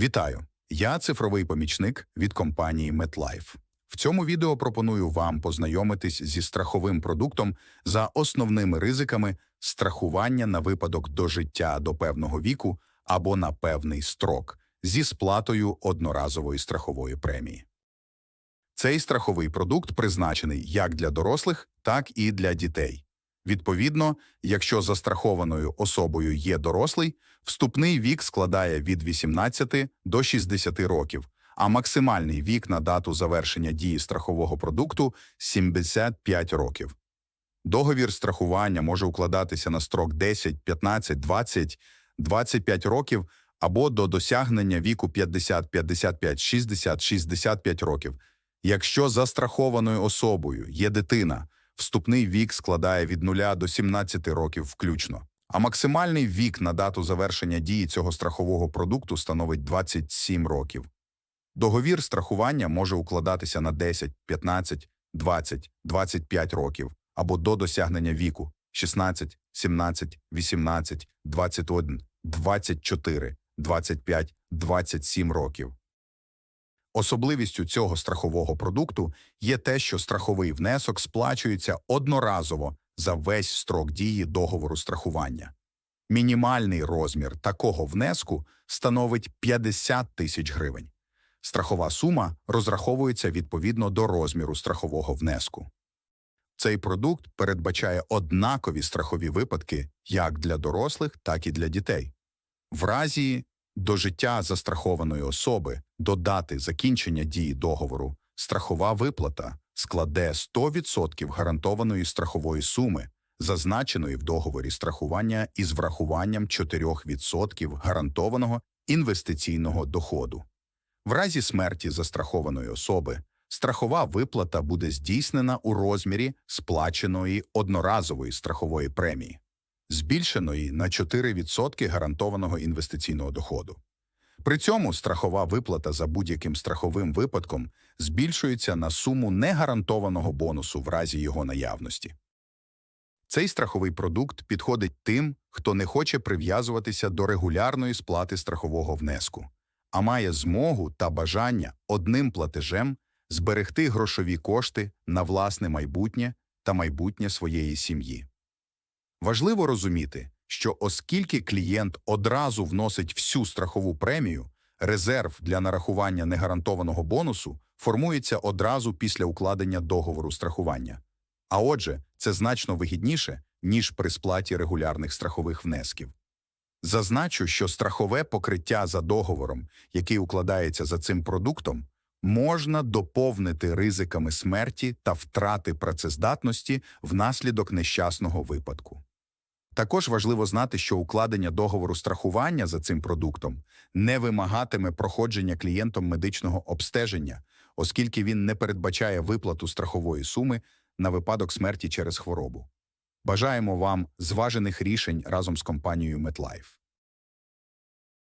Вітаю! Я цифровий помічник від компанії MetLife. В цьому відео пропоную вам познайомитись зі страховим продуктом за основними ризиками страхування на випадок дожиття до певного віку або на певний строк зі сплатою одноразової страхової премії. Цей страховий продукт призначений як для дорослих, так і для дітей. Відповідно, якщо застрахованою особою є дорослий, вступний вік складає від 18 до 60 років, а максимальний вік на дату завершення дії страхового продукту 75 років. Договір страхування може укладатися на строк 10, 15, 20, 25 років або до досягнення віку 50, 55, 60, 65 років. Якщо застрахованою особою є дитина, вступний вік складає від 0 до 17 років включно, а максимальний вік на дату завершення дії цього страхового продукту становить 27 років. Договір страхування може укладатися на 10, 15, 20, 25 років або до досягнення віку 16, 17, 18, 21, 24, 25, 27 років. Особливістю цього страхового продукту є те, що страховий внесок сплачується одноразово за весь строк дії договору страхування. Мінімальний розмір такого внеску становить 50 тисяч гривень. Страхова сума розраховується відповідно до розміру страхового внеску. Цей продукт передбачає однакові страхові випадки як для дорослих, так і для дітей. В разі до життя застрахованої особи до дати закінчення дії договору страхова виплата складе 100% гарантованої страхової суми, зазначеної в договорі страхування із врахуванням 4% гарантованого інвестиційного доходу. В разі смерті застрахованої особи страхова виплата буде здійснена у розмірі сплаченої одноразової страхової премії збільшеної на 4% гарантованого інвестиційного доходу. При цьому страхова виплата за будь-яким страховим випадком збільшується на суму негарантованого бонусу в разі його наявності. Цей страховий продукт підходить тим, хто не хоче прив'язуватися до регулярної сплати страхового внеску, а має змогу та бажання одним платежем зберегти грошові кошти на власне майбутнє та майбутнє своєї сім'ї. Важливо розуміти, що оскільки клієнт одразу вносить всю страхову премію, резерв для нарахування негарантованого бонусу формується одразу після укладення договору страхування. А отже, це значно вигідніше, ніж при сплаті регулярних страхових внесків. Зазначу, що страхове покриття за договором, який укладається за цим продуктом, можна доповнити ризиками смерті та втрати працездатності внаслідок нещасного випадку. Також важливо знати, що укладення договору страхування за цим продуктом не вимагатиме проходження клієнтом медичного обстеження, оскільки він не передбачає виплату страхової суми на випадок смерті через хворобу. Бажаємо вам зважених рішень разом з компанією MetLife.